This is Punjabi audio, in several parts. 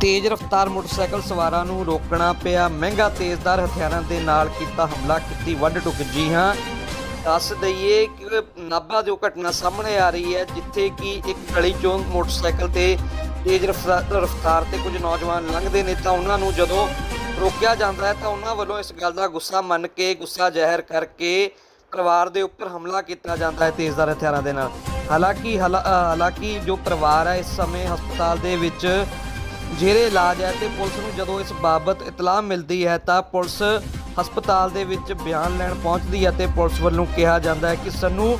ਤੇਜ਼ ਰਫ਼ਤਾਰ ਮੋਟਰਸਾਈਕਲ ਸਵਾਰਾਂ ਨੂੰ ਰੋਕਣਾ ਪਿਆ। ਮਹਿੰਗਾ ਤੇਜ਼ਦਾਰ ਹਥਿਆਰਾਂ ਦੇ ਨਾਲ ਕੀਤਾ ਹਮਲਾ, ਕੀਤੀ ਵੱਢ ਟੁੱਕ। ਜੀ ਹਾਂ, ਦੱਸ ਦਈਏ ਕਿ ਨਾਭਾ ਦੀ ਘਟਨਾ ਸਾਹਮਣੇ ਆ ਰਹੀ ਹੈ, ਜਿੱਥੇ ਕਿ ਇੱਕ ਗਲੀ ਚੋਂ ਮੋਟਰਸਾਈਕਲ ਤੇ ਤੇਜ਼ ਰਫ਼ਤਾਰ ਰਫ਼ਤਾਰ ਤੇ ਕੁਝ ਨੌਜਵਾਨ ਲੰਘਦੇ ਨੇ। ਤਾਂ ਉਹਨਾਂ ਨੂੰ ਜਦੋਂ ਰੋਕਿਆ ਜਾਂਦਾ ਹੈ, ਤਾਂ ਉਹਨਾਂ ਵੱਲੋਂ ਇਸ ਗੱਲ ਦਾ ਗੁੱਸਾ ਮੰਨ ਕੇ, ਗੁੱਸਾ ਜ਼ਾਹਿਰ ਕਰਕੇ ਪਰਿਵਾਰ ਦੇ ਉੱਪਰ ਹਮਲਾ ਕੀਤਾ ਜਾਂਦਾ ਹੈ ਤੇਜ਼ਦਾਰ ਹਥਿਆਰਾਂ ਦੇ ਨਾਲ। ਹਾਲਾਂਕਿ, ਹਾਲਾ- ਹਾਲਾਂਕਿ ਜੋ ਪਰਿਵਾਰ ਹੈ, ਇਸ ਸਮੇਂ ਹਸਪਤਾਲ ਦੇ ਵਿੱਚ ਜੇਰੇ ਇਲਾਜ ਹੈ ਤੇ ਪੁਲਿਸ ਨੂੰ ਜਦੋਂ ਇਸ ਬਾਬਤ ਇਤਲਾਹ ਮਿਲਦੀ ਹੈ ਤਾਂ ਪੁਲਿਸ ਹਸਪਤਾਲ ਦੇ ਵਿੱਚ ਬਿਆਨ ਲੈਣ ਪਹੁੰਚਦੀ ਹੈ ਤੇ ਪੁਲਿਸ ਵੱਲੋਂ ਕਿਹਾ ਜਾਂਦਾ ਹੈ ਕਿ ਸਾਨੂੰ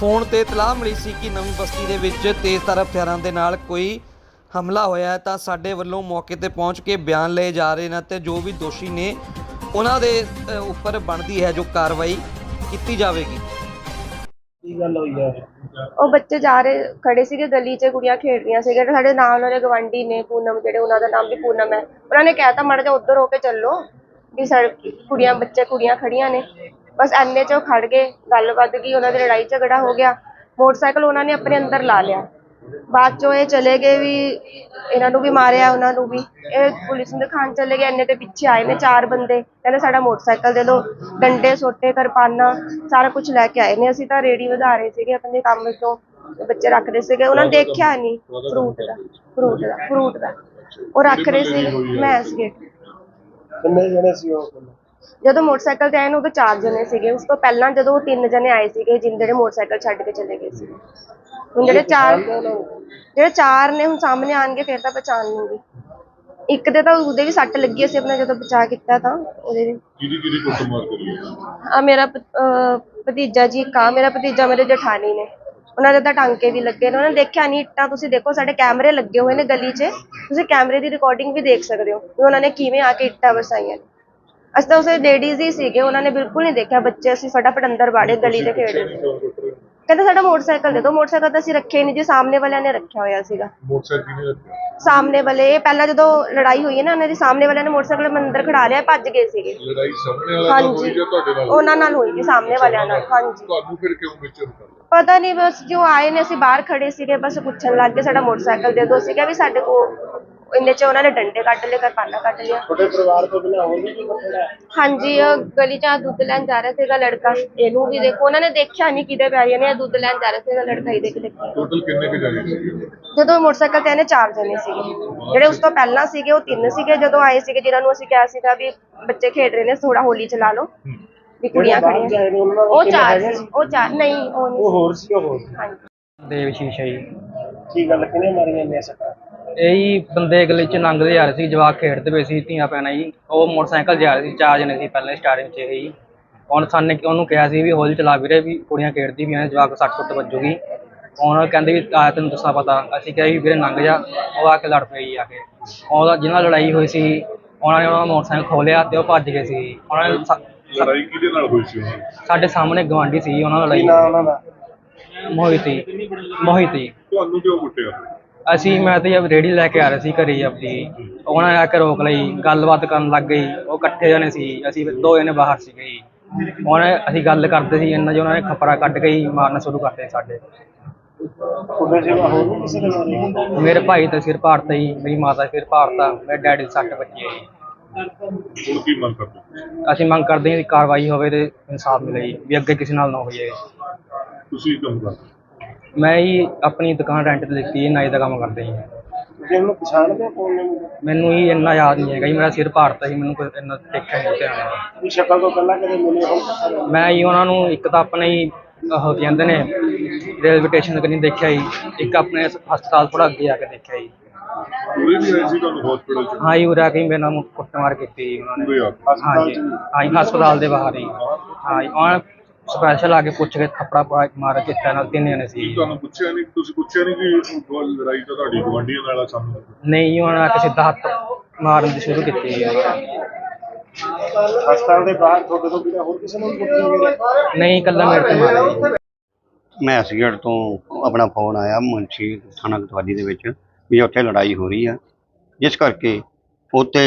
ਫੋਨ ਤੇ ਇਤਲਾਹ ਮਿਲੀ ਸੀ ਕਿ ਨਵੀਂ ਬਸਤੀ ਦੇ ਵਿੱਚ ਤੇਜ਼ ਤਰ੍ਹਾਂ ਹਥਿਆਰਾਂ ਦੇ ਨਾਲ ਕੋਈ ਹਮਲਾ ਹੋਇਆ ਤਾਂ ਸਾਡੇ ਵੱਲੋਂ ਮੌਕੇ ਤੇ ਪਹੁੰਚ ਕੇ ਬਿਆਨ ਲਏ ਜਾ ਰਹੇ ਨੇ ਤੇ ਜੋ ਵੀ ਦੋਸ਼ੀ ਨੇ ਉਹਨਾਂ ਦੇ ਉੱਪਰ ਬਣਦੀ ਹੈ ਜੋ ਕਾਰਵਾਈ ਕੀਤੀ ਜਾਵੇਗੀ। ਕੀ ਗੱਲ ਹੋਈ ਹੈ ਉਹ ਬੱਚੇ ਜਾ ਰਹੇ, ਖੜੇ ਸੀਗੇ ਗਲੀ 'ਚ, ਕੁੜੀਆਂ ਖੇਡ ਰਹੀਆਂ ਸੀਗੇ ਤੇ ਸਾਡੇ ਨਾਲ ਵਾਲੇ ਗਵਾਂਢੀ ਨੇ ਪੂਨਮ, ਜਿਹੜੇ ਉਹਨਾਂ ਦਾ ਨਾਮ ਵੀ ਪੂਨਮ ਹੈ। ਉਹਨਾਂ ਨੇ ਕਹਿਤਾ, ਮਾੜਾ ਜਿਹਾ ਉੱਧਰ ਹੋ ਕੇ ਚੱਲੋ, ਵੀ ਸੜਕ ਕੁੜੀਆਂ, ਬੱਚੇ, ਕੁੜੀਆਂ ਖੜੀਆਂ ਨੇ। ਬਸ ਐਨੇ 'ਚ ਉਹ ਖੜ ਗਏ, ਗੱਲ ਵੱਧ ਗਈ, ਉਹਨਾਂ ਦੀ ਲੜਾਈ ਝਗੜਾ ਹੋ ਗਿਆ। ਮੋਟਰਸਾਈਕਲ ਉਹਨਾਂ ਨੇ ਆਪਣੇ ਅੰਦਰ ਲਾ ਲਿਆ। ਬਾਅਦ 'ਚੋਂ ਇਹ ਚਲੇ ਗਏ ਵੀ ਇਹਨਾਂ ਨੂੰ ਵੀ ਮਾਰਿਆ ਉਹਨਾਂ ਨੂੰ ਵੀ। ਇਹ ਪੁਲਿਸ ਨੂੰ ਦਿਖਾਉਣ ਚਲੇ ਗਏ ਇੰਨੇ ਤੇ ਪਿੱਛੇ ਆਏ ਨੇ ਚਾਰ ਬੰਦੇ। ਕਹਿੰਦੇ ਸਾਡਾ ਮੋਟਰਸਾਈਕਲ ਦੇ ਦਿਓ ਡੰਡੇ ਸੋਟੇ ਕਿਰਪਾਨਾਂ ਸਾਰਾ ਕੁਝ ਲੈ ਕੇ ਆਏ ਨੇ। ਅਸੀਂ ਤਾਂ ਰੇੜੀ ਵਧਾ ਰਹੇ ਸੀਗੇ ਆਪਣੇ ਕੰਮ ਤੋਂ ਤੇ ਬੱਚੇ ਰੱਖਦੇ ਸੀਗੇ। ਉਹਨਾਂ ਨੇ ਦੇਖਿਆ ਨਹੀਂ ਫਰੂਟ ਦਾ ਫਰੂਟ ਦਾ ਫਰੂਟ ਦਾ। ਉਹ ਰੱਖ ਰਹੇ ਸੀ ਮੈਂ ਸੀਗੇ ਕਿੰਨੇ ਜਣੇ ਸੀ ਉਹ? ਜਦੋਂ ਮੋਟਰਸਾਈਕਲ ਤੇ ਆਏ ਨੇ ਉਦੋਂ ਚਾਰ ਜਣੇ ਸੀਗੇ। ਉਸ ਤੋਂ ਪਹਿਲਾਂ ਜਦੋਂ ਉਹ ਤਿੰਨ ਜਣੇ ਆਏ ਸੀਗੇ ਜਿਨ ਜਿਹੜੇ ਮੋਟਰਸਾਈਕਲ ਛੱਡ ਕੇ ਚਲੇ ਗਏ ਸੀ। ਹੁਣ ਜਿਹੜੇ ਚਾਰ ਜਿਹੜੇ ਚਾਰ ਨੇ ਹੁਣ ਸਾਹਮਣੇ ਆਣਗੇ ਫਿਰ ਤਾਂ ਪਛਾਣ ਲੂੰਗੀ। ਇੱਕ ਦੇ ਤਾਂ ਉਹਦੇ ਵੀ ਸੱਟ ਲੱਗੀ ਸੀ ਆਪਣਾ ਜਦੋਂ ਬਚਾ ਕੀਤਾ ਤਾਂ ਉਹਦੇ ਵੀ। ਕਿਹਦੀ ਕਿਹਦੀ ਕੁੱਟਮਾਰ ਕਰੀ? ਆ? ਮੇਰਾ ਭ- ਅਹ ਭਤੀਜਾ ਜੀ ਆ ਮੇਰਾ ਭਤੀਜਾ ਮੇਰੇ ਜਠਾਣੀ ਨੇ। ਉਹਨਾਂ ਦੇ ਤਾਂ ਟਾਂਕੇ ਵੀ ਲੱਗੇ ਨੇ। ਉਹਨਾਂ ਨੇ ਦੇਖਿਆ ਨਹੀਂ ਇੱਟਾਂ ਤੁਸੀਂ ਦੇਖੋ ਸਾਡੇ ਕੈਮਰੇ ਲੱਗੇ ਹੋਏ ਨੇ ਗਲੀ 'ਚ। ਤੁਸੀਂ ਕੈਮਰੇ ਦੀ ਰਿਕਾਰਡਿੰਗ ਵੀ ਦੇਖ ਸਕਦੇ ਹੋ ਵੀ ਉਹਨਾਂ ਨੇ ਕਿਵੇਂ ਆ ਕੇ ਇੱਟਾਂ ਵਰਸਾਈਆਂ ਨੇ। ਅਸੀਂ ਤਾਂ ਉਸੇ ਲੇਡੀਜ਼ ਹੀ ਸੀਗੇ ਉਹਨਾਂ ਨੇ ਬਿਲਕੁਲ ਨਹੀਂ ਦੇਖਿਆ। ਬੱਚੇ ਅਸੀਂ ਫਟਾਫਟ ਅੰਦਰ ਵਾੜੇ ਗਲੀ ਦੇ ਖੇਡ ਰਹੇ ਸੀ। ਕਹਿੰਦੇ ਸਾਡਾ ਮੋਟਰਸਾਈਕਲ ਦੇ ਦਿਓ। ਮੋਟਰਸਾਈਕਲ ਤਾਂ ਅਸੀਂ ਰੱਖਿਆ ਹੀ ਨਹੀਂ ਜੀ ਸਾਹਮਣੇ ਵਾਲਿਆਂ ਨੇ ਰੱਖਿਆ ਹੋਇਆ ਸੀਗਾ। ਮੋਟਰਸਾਈਕਲ ਕਿਹਨੇ ਰੱਖਿਆ? ਸਾਹਮਣੇ ਵਾਲੇ ਇਹ ਪਹਿਲਾਂ ਜਦੋਂ ਲੜਾਈ ਹੋਈ ਹੈ ਨਾ ਉਹਨਾਂ ਦੀ ਸਾਹਮਣੇ ਵਾਲਿਆਂ ਨੇ ਮੋਟਰਸਾਈਕਲ ਅੰਦਰ ਖੜਾ ਲਿਆ ਭੱਜ ਗਏ ਸੀਗੇ। ਲੜਾਈ ਸਾਹਮਣੇ ਵਾਲਾ ਨਾਲ ਹੋਈ ਜਾਂ ਤੁਹਾਡੇ ਨਾਲ ਉਹਨਾਂ ਨਾਲ ਹੋਈ ਸੀ ਸਾਹਮਣੇ ਵਾਲਿਆਂ ਨਾਲ ਹਾਂਜੀ। ਤੁਹਾਨੂੰ ਫਿਰ ਕਿਉਂ ਵਿੱਚ ਰੁਕਾ ਪਤਾ ਨਹੀਂ ਬਸ ਜੋ ਆਏ ਨੇ ਅਸੀਂ ਬਾਹਰ ਖੜੇ ਸੀਗੇ ਬਸ ਪੁੱਛਣ ਲੱਗ ਗਏ ਸਾਡਾ ਮੋਟਰਸਾਈਕਲ ਦੇ ਦਿਓ। ਸੀਗਾ ਵੀ ਸਾਡੇ ਕੋਲ ਇੰਨੇ ਚ ਉਹਨਾਂ ਨੇ ਡੰਡੇ ਕੱਢ ਲਏ ਕਿਰਪਾਨਾਂ ਕੱਢ ਲਿਆ। ਤੁਹਾਡੇ ਪਰਿਵਾਰ ਤੋਂ ਬਿਨਾਂ ਹੋਰ ਵੀ ਕੋਈ ਹੈ? ਹਾਂਜੀ ਉਹ ਗਲੀ ਚ ਦੁੱਧ ਲੈਣ ਜਾ ਰਿਹਾ ਸੀਗਾ ਲੜਕਾ। ਇਹਨੂੰ ਵੀ ਦੇਖੋ ਉਹਨਾਂ ਨੇ ਦੇਖਿਆ ਨਹੀਂ ਕਿਹਦੇ ਪੈਰੀਆਂ ਨੇ ਇਹ ਦੁੱਧ ਲੈਣ ਜਾ ਰਿਹਾ ਸੀਗਾ ਲੜਕਾ ਇਹਦੇ ਕਿ ਦੇਖਿਆ ਟੋਟਲ ਕਿੰਨੇ ਕੁ ਜਾਣੇ ਸੀ ਜਦੋਂ ਮੋਟਰਸਾਈਕਲ ਤੇ ਇਹਨੇ ਚਾਰ ਜਣੇ ਸੀਗੇ। ਜਿਹੜੇ ਉਸ ਤੋਂ ਪਹਿਲਾਂ ਸੀਗੇ ਉਹ ਤਿੰਨ ਸੀਗੇ। ਜਦੋਂ ਆਏ ਸੀਗੇ ਜਿਨ੍ਹਾਂ ਨੂੰ ਅਸੀਂ ਕਿਹਾ ਸੀਗਾ ਵੀ ਬੱਚੇ ਖੇਡ ਰਹੇ ਨੇ ਥੋੜਾ ਹੋਲੀ ਚਲਾ ਲਓ। ਵੀ ਕੁੜੀਆਂ ਬਾਹਰ ਖੜੀਆਂ। ਜਾਏ ਨੇ ਉਹਨਾਂ ਉਹ ਚਾਰ ਸੀ। ਉਹ ਚਾਰ ਨਹੀਂ ਉਹ ਨਹੀਂ ਉਹ ਹੋਰ ਸੀ ਉਹ ਹੋਰ ਸੀ। ਹਾਂਜੀ। ਦੇਵ ਸ਼ੀਸ਼ਾ ਜੀ। ਕੀ ਗੱਲ ਕਿਹਨੇ ਮਾਰੀਆਂ ਨੇ ਸੱਟਾਂ? ਇਹ ਜੀ ਬੰਦੇ ਗਲੀ ਚ ਲੰਘਦੇ ਆ ਰਹੇ ਸੀ ਜਵਾਕ ਖੇਡਦੇ ਪਏ ਸੀ ਧੀਆਂ ਪੈਣਾ ਜੀ। ਉਹ ਮੋਟਰਸਾਈਕਲ ਜਾ ਰਹੇ ਸੀ ਚਾਰ ਜਣੇ ਸੀ ਪਹਿਲਾਂ ਸਟਾਰਟਿੰਗ ਚ ਇਹ। ਜੀ ਉਹਨ ਸਾਨੇ ਉਹਨੂੰ ਕਿਹਾ ਸੀ ਵੀ ਹੌਲੀ ਚਲਾ ਵੀਰੇ ਵੀ ਕੁੜੀਆਂ ਖੇਡਦੀ ਵੀ ਨੇ ਜਵਾਕ ਸੱਟ ਸੁੱਟ ਵੱਜੂਗੀ। ਉਹਨਾਂ ਕਹਿੰਦੇ ਵੀ ਆ ਤੈਨੂੰ ਦੱਸਣਾ ਪਤਾ ਅਸੀਂ ਕਿਹਾ ਵੀ ਵੀਰੇ ਲੰਘ ਜਾ। ਉਹ ਆ ਕੇ ਲੜ ਪਈ ਜੀ ਆ ਕੇ। ਉਹਦਾ ਜਿਹਨਾਂ ਲੜਾਈ ਹੋਈ ਸੀ ਉਹਨਾਂ ਨੇ ਉਹਨਾਂ ਦਾ ਮੋਟਰਸਾਈਕਲ ਖੋਲਿਆ ਤੇ ਉਹ ਭੱਜ ਗਏ ਸੀ। ਉਹਨਾਂ ਨੇ ਸਾ- ਲੜਾਈ ਕਿਹਦੇ ਨਾਲ ਹੋਈ ਸੀ ਉਹਨਾਂ ਦੀ? ਸਾਡੇ ਸਾਹਮਣੇ ਗਵਾਂਢੀ ਸੀ ਉਹਨਾਂ ਨਾਲ ਲੜਾਈ ਨਾਂ ਉਹਨਾਂ ਦਾ? ਮੋਹਿਤੀ ਮੋਹਿਤੀ ਤੁਹਾਨੂੰ ਕਿਉਂ ਕੁੱਟਿਆ? ਅਸੀਂ ਮੈਂ ਤੇ ਜਦ ਰੇੜੀ ਲੈ ਕੇ ਆ ਰਹੇ ਸੀ ਘਰੇ ਹੀ ਆਪਣੀ ਉਹਨਾਂ ਨੇ ਆ ਕੇ ਰੋਕ ਲਈ ਗੱਲਬਾਤ ਕਰਨ ਲੱਗ ਗਈ ਉਹ ਇਕੱਠੇ ਜਣੇ ਸੀ ਅਸੀਂ ਦੋ ਜਣੇ ਬਾਹਰ ਸੀਗੇ ਜੀ। ਉਹਨੇ ਅਸੀਂ ਗੱਲ ਕਰਦੇ ਸੀ ਇੰਨਾ ਜਿਹਾ ਉਹਨਾਂ ਨੇ ਖਪਰਾ ਕੱਢ ਕੇ ਹੀ ਮਾਰਨਾ ਸ਼ੁਰੂ ਕਰਤੇ ਸਾਡੇ। ਤੁਹਾਡੇ ਜਿਹਾ ਹੋਰ ਵੀ ਕਿਸੇ ਨੇ ਮਾਰੀ ਮੇਰੇ ਭਾਈ ਦਾ ਸਿਰ ਪਾੜਤਾ ਜੀ ਮੇਰੀ ਮਾਤਾ ਸਿਰ ਪਾੜਤਾ ਮੇਰੇ ਡੈਡੀ ਦੇ ਸੱਟ ਵੱਜੀ ਹੈ ਜੀ। ਹੁਣ ਕੀ ਮੰਗ ਕਰਦੇ ਅਸੀਂ ਮੰਗ ਕਰਦੇ ਹਾਂ ਕਿ ਕਾਰਵਾਈ ਹੋਵੇ ਤੇ ਇਨਸਾਫ ਮਿਲੇ ਜੀ ਵੀ ਅੱਗੇ ਕਿਸੇ ਨਾਲ ਨਾ ਹੋਈਏ। ਤੁਸੀਂ ਕੰਮ ਕਰਦੇ ਮੈਂ ਹੀ ਆਪਣੀ ਦੁਕਾਨ ਰੈਂਟ ਤੇ ਲਿੱਤੀ ਹੈ ਨਾਈ ਦਾ ਕੰਮ ਕਰਦੇ ਜੀ। ਤੁਸੀਂ ਉਹਨੂੰ ਪਛਾਣਦੇ ਹੋ ਕੌਣ ਨੇ ਮੁੰਡੇ? ਮੈਨੂੰ ਹੀ ਇੰਨਾ ਯਾਦ ਨਹੀਂ ਹੈਗਾ ਜੀ ਮੇਰਾ ਸਿਰ ਪਾੜਤਾ ਸੀ ਮੈਨੂੰ ਕੋਈ ਇੰਨਾ ਦੇਖਿਆ ਨਹੀਂ ਧਿਆਨ ਨਾਲ। ਵੀ ਸ਼ਕਲ ਤੋਂ ਪਹਿਲਾਂ ਕਦੇ ਮਿਲੇ ਹੋ? ਮੈਂ ਹੀ ਉਹਨਾਂ ਨੂੰ ਇੱਕ ਤਾਂ ਆਪਣੇ ਹੀ ਉਹ ਕਹਿੰਦੇ ਨੇ ਰੇਲਵੇ ਸਟੇਸ਼ਨ ਤੇ ਨਹੀਂ ਦੇਖਿਆ ਜੀ ਇੱਕ ਆਪਣੇ ਹਸਪਤਾਲ ਥੋੜਾ ਅੱਗੇ ਆ ਕੇ ਦੇਖਿਆ ਜੀ। ਪੂਰੇ ਵੀ ਆਏ ਸੀ ਤੁਹਾਨੂੰ ਹਸਪੀਟਲ ਚ? ਹਾਂ ਜੀ ਉਰਾ ਕੇ ਮੇਰੇ ਨਾਲ ਕੁੱਟਮਾਰ ਕੀਤੀ ਜੀ ਉਹਨਾਂ ਨੇ। ਪੂਰੇ ਆ ਕੇ। ਹਾਂ ਜੀ ਹਾਂ ਜੀ ਹਸਪਤਾਲ ਦੇ ਬਾਹਰ ਹੀ। ਹਾਂ ਜੀ ਉਹਨਾਂ ਸਪੈਸ਼ਲ ਆ ਕੇ ਪੁੱਛ ਕੇ ਥੱਪੜਾ ਪਾ ਮਾਰ ਕੇ ਨਾਲ ਤਿੰਨ ਜਣੇ ਸੀ। ਤੁਹਾਨੂੰ ਪੁੱਛਿਆ ਨਹੀਂ? ਤੁਸੀਂ ਪੁੱਛਿਆ ਨਹੀਂ ਕਿ ਉਹ ਲੜਾਈ ਤਾਂ ਤੁਹਾਡੀ ਗਵਾਂਢੀਆਂ ਨਾਲ ਆ ਸਾਨੂੰ ਨਹੀਂ ਉਹਨਾਂ ਆ ਕੇ ਸਿੱਧਾ ਹੱਥ ਮਾਰਨ ਦੀ ਸ਼ੁਰੂ ਕੀਤੀ ਨੇ। ਹਸਪਤਾਲ ਦੇ ਬਾਹਰ ਤੁਹਾਡੇ ਤੋਂ ਬਿਨਾਂ ਹੋਰ ਕਿਸੇ ਨੂੰ ਵੀ ਕੁੱਟਿਆ ਗਿਆ? ਨਹੀਂ ਇਕੱਲਾ ਮੇਰੇ ਤੇ ਮਾਰਿਆ ਜੀ। ਮੈਂ ਹਸੀਗੜ੍ਹ ਤੋਂ ਆਪਣਾ ਫੋਨ ਆਇਆ ਮੁੰਸ਼ੀ ਥਾਣਾ ਕਤਵਾਲੀ ਦੇ ਵਿੱਚ ਵੀ ਉੱਥੇ ਲੜਾਈ ਹੋ ਰਹੀ ਆ। ਜਿਸ ਕਰਕੇ ਉੱਥੇ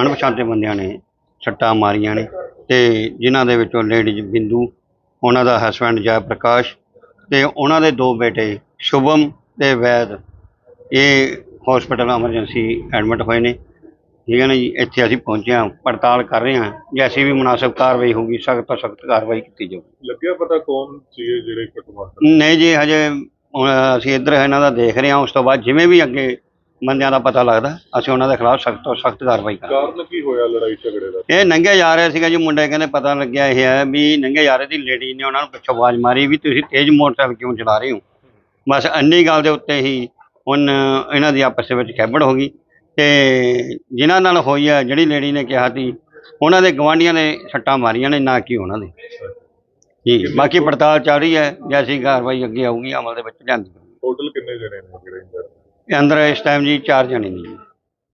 ਅਣਪਛਾਤੇ ਬੰਦਿਆਂ ਨੇ ਛੱਟਾਂ ਮਾਰੀਆਂ ਨੇ ਤੇ ਜਿਨ੍ਹਾਂ ਦੇ ਵਿੱਚੋਂ ਲੇਡੀਜ਼ ਬਿੰਦੂ ਉਹਨਾਂ ਦਾ ਹਸਬੈਂਡ ਜੈ ਪ੍ਰਕਾਸ਼ ਤੇ ਉਹਨਾਂ ਦੇ ਦੋ ਬੇਟੇ ਸ਼ੁਭਮ ਤੇ ਵੈਦ। ਇਹ ਹਸਪੀਟਲ ਐਮਰਜੈਂਸੀ ਐਡਮਿਟ ਹੋਏ ਨੇ। ਠੀਕ ਹੈ ਨਾ ਜੀ? ਇੱਥੇ ਅਸੀਂ ਪਹੁੰਚੇ ਹਾਂ ਪੜਤਾਲ ਕਰ ਰਹੇ ਹਾਂ। ਜੈਸੀ ਵੀ ਮੁਨਾਸਬ ਕਾਰਵਾਈ ਹੋਊਗੀ ਸਖਤ ਤੋਂ ਸਖਤ ਕਾਰਵਾਈ ਕੀਤੀ ਜਾਊਗੀ ਲੱਗਿਆ ਪਤਾ ਕੌਣ ਸੀ ਇਹ ਜਿਹੜੇ ਕੁੱਟਮਾਰ ਨਹੀਂ ਜੀ ਹਜੇ ਹੁਣ ਅਸੀਂ ਇੱਧਰ ਇਹਨਾਂ ਦਾ ਦੇਖ ਰਹੇ ਹਾਂ ਉਸ ਤੋਂ ਬਾਅਦ ਜਿਵੇਂ ਵੀ ਅੱਗੇ ਬੰਦਿਆਂ ਦਾ ਪਤਾ ਲੱਗਦਾ ਅਸੀਂ ਉਹਨਾਂ ਦੇ ਖਿਲਾਫ ਸਖਤ ਤੋਂ ਸਖਤ ਕਾਰਵਾਈ ਕਰਾਂਗੇ। ਕਾਰਨ ਕੀ ਹੋਇਆ ਲੜਾਈ ਝਗੜੇ ਦਾ? ਇਹ ਨੰਗੇ ਜਾ ਰਹੇ ਸੀਗਾ ਜੀ ਮੁੰਡੇ ਕਹਿੰਦੇ ਪਤਾ ਲੱਗਿਆ ਇਹ ਹੈ ਵੀ ਨੰਗੇ ਜਾ ਰਹੇ ਦੀ ਲੇਡੀ ਨੇ ਉਹਨਾਂ ਨੂੰ ਪਿੱਛੋਂ ਆਵਾਜ਼ ਮਾਰੀ ਵੀ ਤੁਸੀਂ ਤੇਜ਼ ਮੋਟਰਸਾਈਕਲ ਕਿਉਂ ਚਲਾ ਰਹੇ ਹੋ? ਬਸ ਅੰਨੀ ਗੱਲ ਦੇ ਉੱਤੇ ਹੀ ਹੁਣ ਇਹਨਾਂ ਦੀ ਆਪਸ ਵਿੱਚ ਖੈਬੜ ਹੋ ਗਈ। ਤੇ ਜਿਨ੍ਹਾਂ ਨਾਲ ਹੋਈ ਹੈ ਜਿਹੜੀ ਲੇਡੀ ਨੇ ਕਿਹਾ ਸੀ ਉਹਨਾਂ ਦੇ ਗਵਾਂਢੀਆਂ ਨੇ ਸੱਟਾਂ ਮਾਰੀਆਂ ਨੇ ਨਾ ਕਿ ਉਹਨਾਂ ਦੇ। ਜੀ ਬਾਕੀ ਪੜਤਾਲ ਚੱਲ ਰਹੀ ਹੈ ਜੈਸੀ ਕਾਰਵਾਈ ਅੱਗੇ ਆਊਗੀ ਅਮਲ ਦੇ ਵਿੱਚ ਲਿਆਂਦੀ ਜਾਊਗੀ। ਟੋਟਲ ਕਿੰਨੇ ਜਣੇ ਨੇ ਇਹ ਅੰਦਰ ਇਸ ਟਾਈਮ ਜੀ ਚਾਰ ਜਣੇ ਨੇ ਜੀ।